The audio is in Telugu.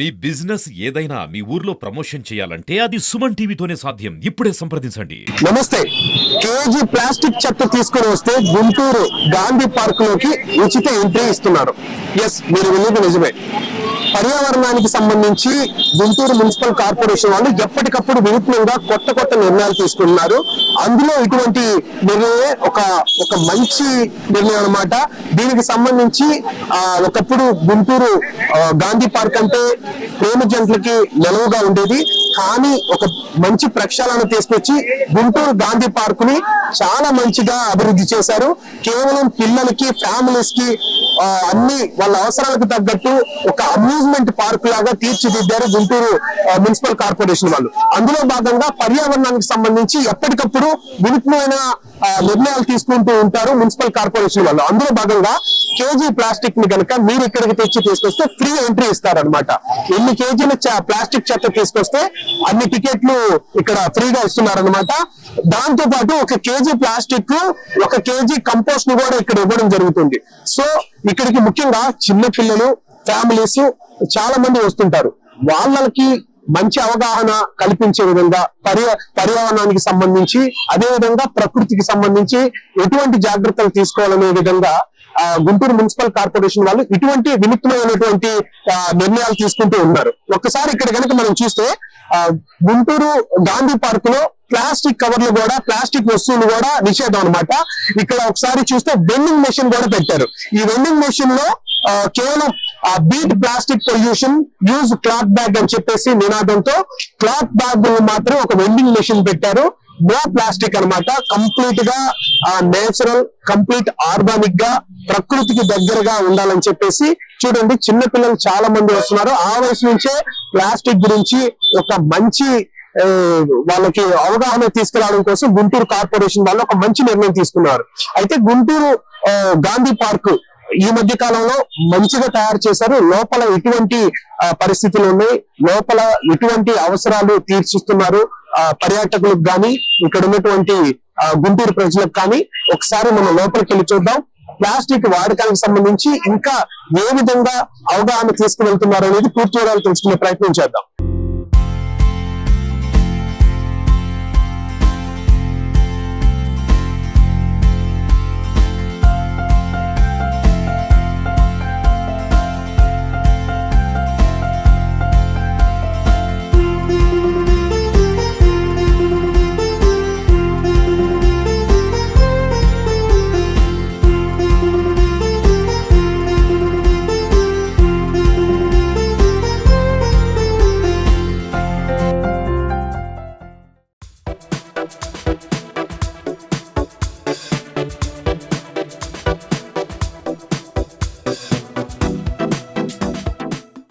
మీ బిజినెస్ ఏదైనా మీ ఊర్లో ప్రమోషన్ చేయాలంటే అది సుమన్ టీవీతోనే సాధ్యం. ఇప్పుడే సంప్రదించండి. నమస్తే. కేజీ ప్లాస్టిక్ చెత్త తీసుకుని వస్తే గుంటూరు గాంధీ పార్క్లోకి ఉచిత ఎంట్రీ ఇస్తున్నారు. ఎస్ మీరు వెళ్ళేది నిజమే. పర్యావరణానికి సంబంధించి గుంటూరు మున్సిపల్ కార్పొరేషన్ వాళ్ళు ఎప్పటికప్పుడు వినూత్నంగా కొత్త కొత్త నిర్ణయాలు తీసుకుంటున్నారు అందులో ఇటువంటి నిర్ణయమే ఒక ఒక మంచి నిర్ణయం అన్నమాట. దీనికి సంబంధించి ఆ, ఒకప్పుడు గుంటూరు గాంధీ పార్క్ అంటే ప్రేమ జంటలకి నిలవుగా ఉండేది. కానీ ఒక మంచి ప్రక్షాళన తీసుకొచ్చి గుంటూరు గాంధీ పార్క్ని చాలా మంచిగా అభివృద్ధి చేశారు. కేవలం పిల్లలకి ఫ్యామిలీస్కి అన్ని వాళ్ళ అవసరాలకు తగ్గట్టు ఒక అమ్యూజ్మెంట్ పార్క్ లాగా తీర్చిదిద్దారు గుంటూరు మున్సిపల్ కార్పొరేషన్ వాళ్ళు. అందులో భాగంగా పర్యావరణానికి సంబంధించి ఎప్పటికప్పుడు వినూత్నమైన నిర్ణయాలు తీసుకుంటూ ఉంటారు మున్సిపల్ కార్పొరేషన్ వాళ్ళు. అందులో భాగంగా కేజీ ప్లాస్టిక్ని కనుక మీరు ఇక్కడికి తెచ్చి తీసుకొస్తే ఫ్రీ ఎంట్రీ ఇస్తారనమాట ఎన్ని కేజీల ప్లాస్టిక్ చెత్త తీసుకొస్తే అన్ని టికెట్లు ఇక్కడ ఫ్రీగా ఇస్తున్నారనమాట దాంతో పాటు ఒక కేజీ ప్లాస్టిక్ ఒక కేజీ కంపోస్ట్ను కూడా ఇక్కడ ఇవ్వడం జరుగుతుంది. సో ఇక్కడికి ముఖ్యంగా చిన్న పిల్లలు ఫ్యామిలీస్ చాలా మంది వస్తుంటారు. వాళ్ళకి మంచి అవగాహన కల్పించే విధంగా పర్య పర్యావరణానికి సంబంధించి అదే విధంగా ప్రకృతికి సంబంధించి ఎటువంటి జాగ్రత్తలు తీసుకోవాలనే విధంగా ఆ, గుంటూరు మున్సిపల్ కార్పొరేషన్ వాళ్ళు ఇటువంటి వినూత్నమైనటువంటి నిర్ణయాలు తీసుకుంటూ ఉన్నారు. ఒక్కసారి ఇక్కడ కనుక మనం చూస్తే గుంటూరు గాంధీ పార్క్లో ప్లాస్టిక్ కవర్లు కూడా ప్లాస్టిక్ వస్తువులు కూడా నిషేధం అనమాట ఇక్కడ ఒకసారి చూస్తే వెండింగ్ మెషిన్ కూడా పెట్టారు. ఈ వెండింగ్ మెషిన్లో ఆ, కేవలం ఆ beat plastic pollution use cloth bag అని చెప్పేసి నినాదంతో క్లాత్ బ్యాగ్ మాత్రం ఒక వెండింగ్ మెషిన్ పెట్టారు. నో ప్లాస్టిక్ అన్నమాట. కంప్లీట్గా నేచురల్ కంప్లీట్ ఆర్గానిక్గా ప్రకృతికి దగ్గరగా ఉండాలని చెప్పేసి చూడండి చిన్న పిల్లలు చాలా మంది వస్తున్నారు. ఆ వయసు నుంచే ప్లాస్టిక్ గురించి ఒక మంచి వాళ్ళకి అవగాహన తీసుకురావడం కోసం గుంటూరు కార్పొరేషన్ వాళ్ళు ఒక మంచి నిర్ణయం తీసుకున్నారు. అయితే గుంటూరు గాంధీ పార్క్ ఈ మధ్య కాలంలో మంచిగా తయారు చేశారు. లోపల ఎటువంటి పరిస్థితులు ఉన్నాయి? లోపల ఎటువంటి అవసరాలు తీర్చిస్తున్నారు? ఆ, పర్యాటకులకు కానీ ఇక్కడ ఉన్నటువంటి గుంటూరు ప్రజలకు కానీ ఒకసారి మనం లోపలికి వెళ్ళి చూద్దాం. ప్లాస్టిక్ వాడకానికి సంబంధించి ఇంకా ఏ విధంగా అవగాహన తీసుకువెళ్తున్నారు అనేది పూర్తి వివరాలు తెలుసుకునే ప్రయత్నం చేద్దాం.